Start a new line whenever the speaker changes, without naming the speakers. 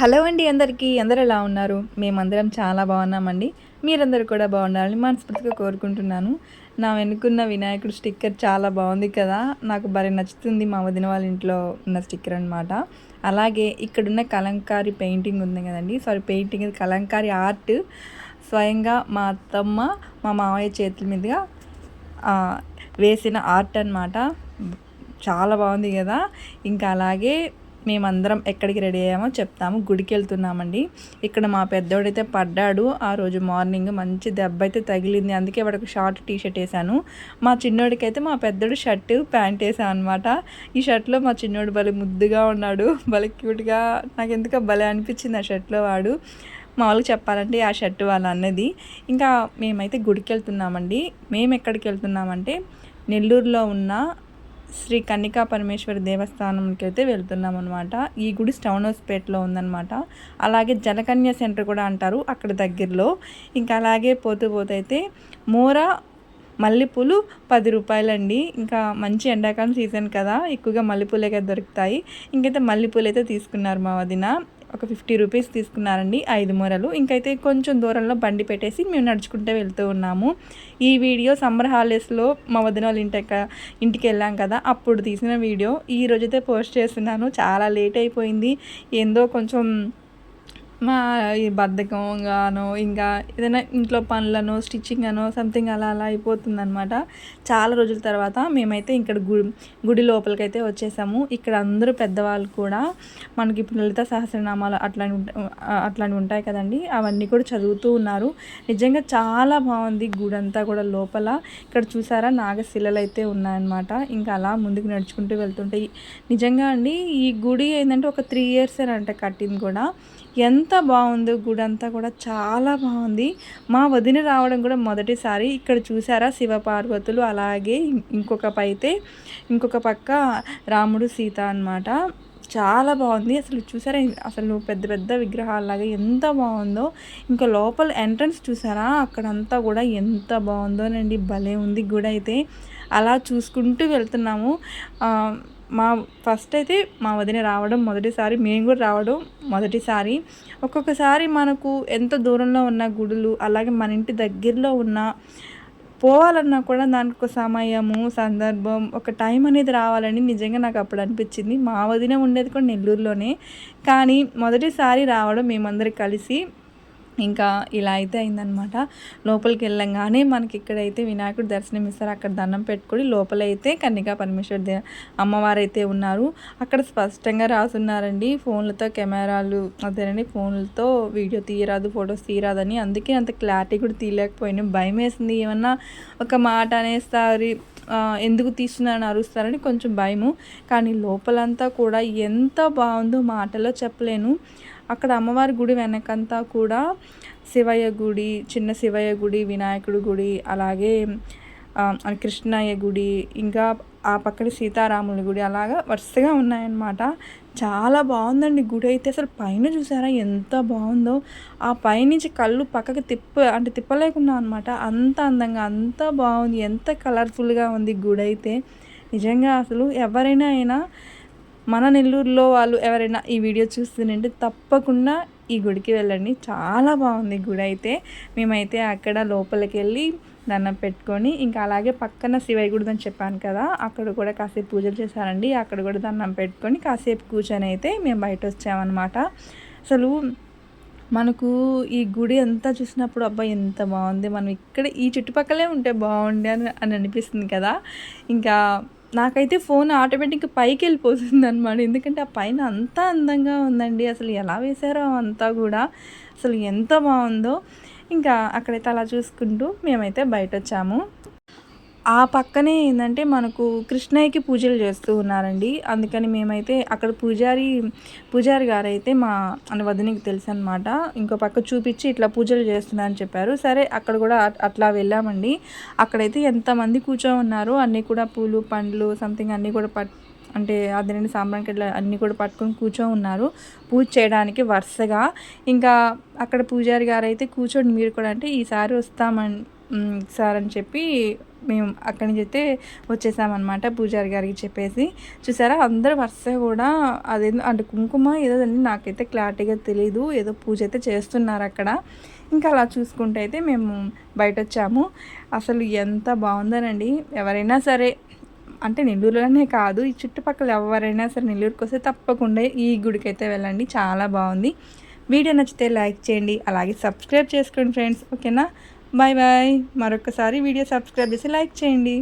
Hello అండి అందరికీ. అందరు ఎలా ఉన్నారు? మేమందరం చాలా బాగున్నామండి. మీరందరూ కూడా బాగుండాలని మనస్ఫూర్తిగా కోరుకుంటున్నాను. నా వెనుకున్న వినాయకుడు స్టిక్కర్ చాలా బాగుంది కదా. నాకు భలే నచ్చుతుంది మా వదిన వాళ్ళ ఇంట్లో ఉన్న స్టిక్కర్ అనమాట అలాగే ఇక్కడున్న కలంకారీ పెయింటింగ్ ఉంది కదండి. Sari painting Kalamkari art. స్వయంగా మా అత్తమ్మ మా మామయ్య చేతుల మీదుగా వేసిన ఆర్ట్ అనమాట చాలా బాగుంది కదా. ఇంకా అలాగే మేమందరం ఎక్కడికి రెడీ అయ్యామో చెప్తాము. గుడికి వెళ్తున్నామండి. ఇక్కడ మా పెద్దోడైతే పడ్డాడు. ఆ రోజు మార్నింగ్ మంచి దెబ్బ అయితే తగిలింది. అందుకే వాడికి షార్ట్ టీ షర్ట్ వేసాను మా చిన్నోడికైతే మా పెద్దోడు షర్ట్ ప్యాంట్ వేసాను అనమాట ఈ షర్ట్లో మా చిన్నోడు భలే ముద్దుగా ఉన్నాడు. భలే క్యూట్గా నాకు ఎందుకో భలే అనిపించింది ఆ షర్ట్లో వాడు. మామూలుగా చెప్పాలంటే ఆ షర్ట్ వాళ్ళ అన్నది. ఇంకా మేమైతే గుడికి వెళ్తున్నామండి. మేము ఎక్కడికి వెళ్తున్నామంటే నెల్లూరులో ఉన్న శ్రీ కన్నికా పరమేశ్వరి దేవస్థానంకి అయితే వెళ్తున్నాం అనమాట ఈ గుడి స్టౌన్ హౌస్పేట్లో ఉందన్నమాట. అలాగే జలకన్య సెంటర్ కూడా అంటారు అక్కడ దగ్గరలో. ఇంకా అలాగే పోతూ పోతైతే మోర మల్లెపూలు పది రూపాయలండి. ఇంకా మంచి ఎండాకాలం సీజన్ కదా ఎక్కువగా మల్లెపూలే దొరుకుతాయి. ఇంకైతే మల్లెపూలు అయితే తీసుకున్నారు మా వదిన. ఒక ఫిఫ్టీ రూపీస్ తీసుకున్నారండి ఐదు మూరలు. ఇంకైతే కొంచెం దూరంలో బండి పెట్టేసి మేము నడుచుకుంటూ వెళ్తూ ఉన్నాము. ఈ వీడియో సమ్మర్ హాలిడేస్లో మా వదిన వాళ్ళ ఇంటి ఇంటికి వెళ్ళాం కదా అప్పుడు తీసిన వీడియో. ఈ రోజైతే పోస్ట్ చేస్తున్నాను. చాలా లేట్ అయిపోయింది. ఏందో కొంచెం మా ఈ బద్ధకంగానో ఇంకా ఏదైనా ఇంట్లో పనులను స్టిచ్చింగ్ అనో సంథింగ్ అలా అలా అయిపోతుందనమాట చాలా రోజుల తర్వాత మేమైతే ఇక్కడ గుడి గుడి లోపలికి అయితే వచ్చేసాము. ఇక్కడ అందరూ పెద్దవాళ్ళు కూడా మనకి ఇప్పుడు లలిత సహస్రనామాలు అట్లాంటి అట్లాంటివి ఉంటాయి కదండి. అవన్నీ కూడా చదువుతూ ఉన్నారు. నిజంగా చాలా బాగుంది గుడి అంతా కూడా లోపల. ఇక్కడ చూసారా? నాగశిలలు అయితే ఉన్నాయన్నమాట. ఇంకా అలా ముందుకు నడుచుకుంటూ వెళ్తుంటాయి నిజంగా అండి ఈ గుడి ఏంటంటే ఒక త్రీ ఇయర్స్ అంటే కట్టింది కూడా. ఎంత బాగుందో గుడి అంతా కూడా చాలా బాగుంది. మా వదిన రావడం కూడా మొదటిసారి ఇక్కడ చూసారా శివ పార్వతులు. అలాగే ఇంకొక పైతే ఇంకొక పక్క రాముడు సీత అనమాట చాలా బాగుంది. అసలు చూసారా? అసలు పెద్ద పెద్ద విగ్రహాలలాగా ఎంత బాగుందో. ఇంకా లోపల ఎంట్రన్స్ చూసారా? అక్కడంతా కూడా ఎంత బాగుందోనండి. భలే ఉంది గుడి అయితే అలా చూసుకుంటూ వెళ్తున్నాము. మా ఫస్ట్ అయితే మా వదిన రావడం మొదటిసారి మేము కూడా రావడం మొదటిసారి. ఒక్కొక్కసారి మనకు ఎంత దూరంలో ఉన్న గుడులు అలాగే మన ఇంటి దగ్గరలో ఉన్న పోవాలన్నా కూడా దానికి ఒక సమయము సందర్భం ఒక టైం అనేది రావాలని నిజంగా నాకు అప్పుడు అనిపించింది. మా వదిన ఉండేది కూడా నెల్లూరులోనే. కానీ మొదటిసారి రావడం మేమందరం కలిసి ఇంకా ఇలా అయితే అయిందనమాట లోపలికి వెళ్ళంగానే మనకి ఇక్కడైతే వినాయకుడు దర్శనం ఇస్తారు. అక్కడ దండం పెట్టుకొని లోపలైతే కన్నికా పరమేశ్వర దే అమ్మవారు అయితే ఉన్నారు. అక్కడ స్పష్టంగా రాసున్నారండి ఫోన్లతో కెమెరాలు అదేనండి ఫోన్లతో వీడియో తీయరాదు ఫొటోస్ తీయరాదని. అందుకే అంత క్లారిటీ కూడా తీయలేకపోయినా భయం వేసింది ఏమన్నా ఒక మాట అనేస్తారు ఎందుకు తీస్తున్నారని అరుస్తారని కొంచెం భయము. కానీ లోపలంతా కూడా ఎంత బాగుందో మాటలో చెప్పలేను. అక్కడ అమ్మవారి గుడి వెనకంతా కూడా శివయ్య గుడి చిన్న శివయ్య గుడి వినాయకుడి గుడి అలాగే కృష్ణయ్య గుడి ఇంకా ఆ పక్కన సీతారాముల గుడి అలాగా వరుసగా ఉన్నాయన్నమాట. చాలా బాగుందండి గుడి అయితే. అసలు పైన చూసారా ఎంత బాగుందో. ఆ పైనుంచి కళ్ళు పక్కకి తిప్ప అంటే తిప్పలేకున్నా అనమాట అంత అందంగా అంత బాగుంది. ఎంత కలర్ఫుల్గా ఉంది గుడి అయితే. నిజంగా అసలు ఎవరైనా అయినా మన నెల్లూరులో వాళ్ళు ఎవరైనా ఈ వీడియో చూస్తుంటే తప్పకుండా ఈ గుడికి వెళ్ళండి. చాలా బాగుంది గుడి అయితే. మేమైతే అక్కడ లోపలికి వెళ్ళి దండం పెట్టుకొని ఇంకా అలాగే పక్కన శివయ్య గుడి అని చెప్పాను కదా అక్కడ కూడా కాసేపు పూజలు చేశారండి. అక్కడ కూడా దండం పెట్టుకొని కాసేపు కూర్చొని అయితే మేము బయట వచ్చామన్నమాట. అసలు మనకు ఈ గుడి అంతా చూసినప్పుడు అబ్బా ఎంత బాగుంది. మనం ఇక్కడ ఈ చుట్టుపక్కలే ఉంటే బాగుండే అని అని అనిపిస్తుంది కదా. ఇంకా నాకైతే ఫోన్ ఆటోమేటిక్గా పైకి వెళ్ళిపోతుంది అనమాట ఎందుకంటే ఆ పైన అంతా అందంగా ఉందండి. అసలు ఎలా వేశారో అంతా కూడా అసలు ఎంత బాగుందో. ఇంకా అక్కడైతే అలా చూసుకుంటూ మేమైతే బయట వచ్చాము ఆ పక్కనే ఏంటంటే మనకు కృష్ణయ్యకి పూజలు చేస్తూ ఉన్నారండి. అందుకని మేమైతే అక్కడ పూజారి పూజారి గారు అయితే మా అని వదినికి తెలుసు అనమాట ఇంకో పక్క చూపించి ఇట్లా పూజలు చేస్తున్నారని చెప్పారు. సరే అక్కడ కూడా అట్లా వెళ్ళామండి. అక్కడైతే ఎంతమంది కూర్చో ఉన్నారో అన్నీ కూడా పూలు పండ్లు సంథింగ్ అన్నీ కూడా పట్ అంటే అదేనండి ఇట్లా అన్నీ కూడా పట్టుకొని కూర్చో ఉన్నారు. పూజ చేయడానికి వరుసగా. ఇంకా అక్కడ పూజారి గారు అయితే కూర్చోండి మీరు కూడా అంటే ఈసారి వస్తామని సార్ అని చెప్పి మేము అక్కడి నుంచి అయితే వచ్చేసామన్నమాట పూజారి గారికి చెప్పేసి. చూసారా? అందరూ వరుస కూడా అదేందో అంటే కుంకుమ ఏదో అండి నాకైతే క్లారిటీగా తెలీదు. ఏదో పూజ అయితే చేస్తున్నారు అక్కడ. ఇంకా అలా చూసుకుంటే అయితే మేము బయట వచ్చాము అసలు ఎంత బాగుందనండి. ఎవరైనా సరే అంటే నెల్లూరులోనే కాదు ఈ చుట్టుపక్కల ఎవరైనా సరే నెల్లూరుకి వస్తే తప్పకుండా ఈ గుడికి అయితే వెళ్ళండి. చాలా బాగుంది. వీడియో నచ్చితే లైక్ చేయండి. అలాగే సబ్స్క్రైబ్ చేసుకోండి ఫ్రెండ్స్. ఓకేనా? Bye bye. మరొకసారి వీడియో సబ్స్క్రైబ్ చేసి లైక్ చేయండి.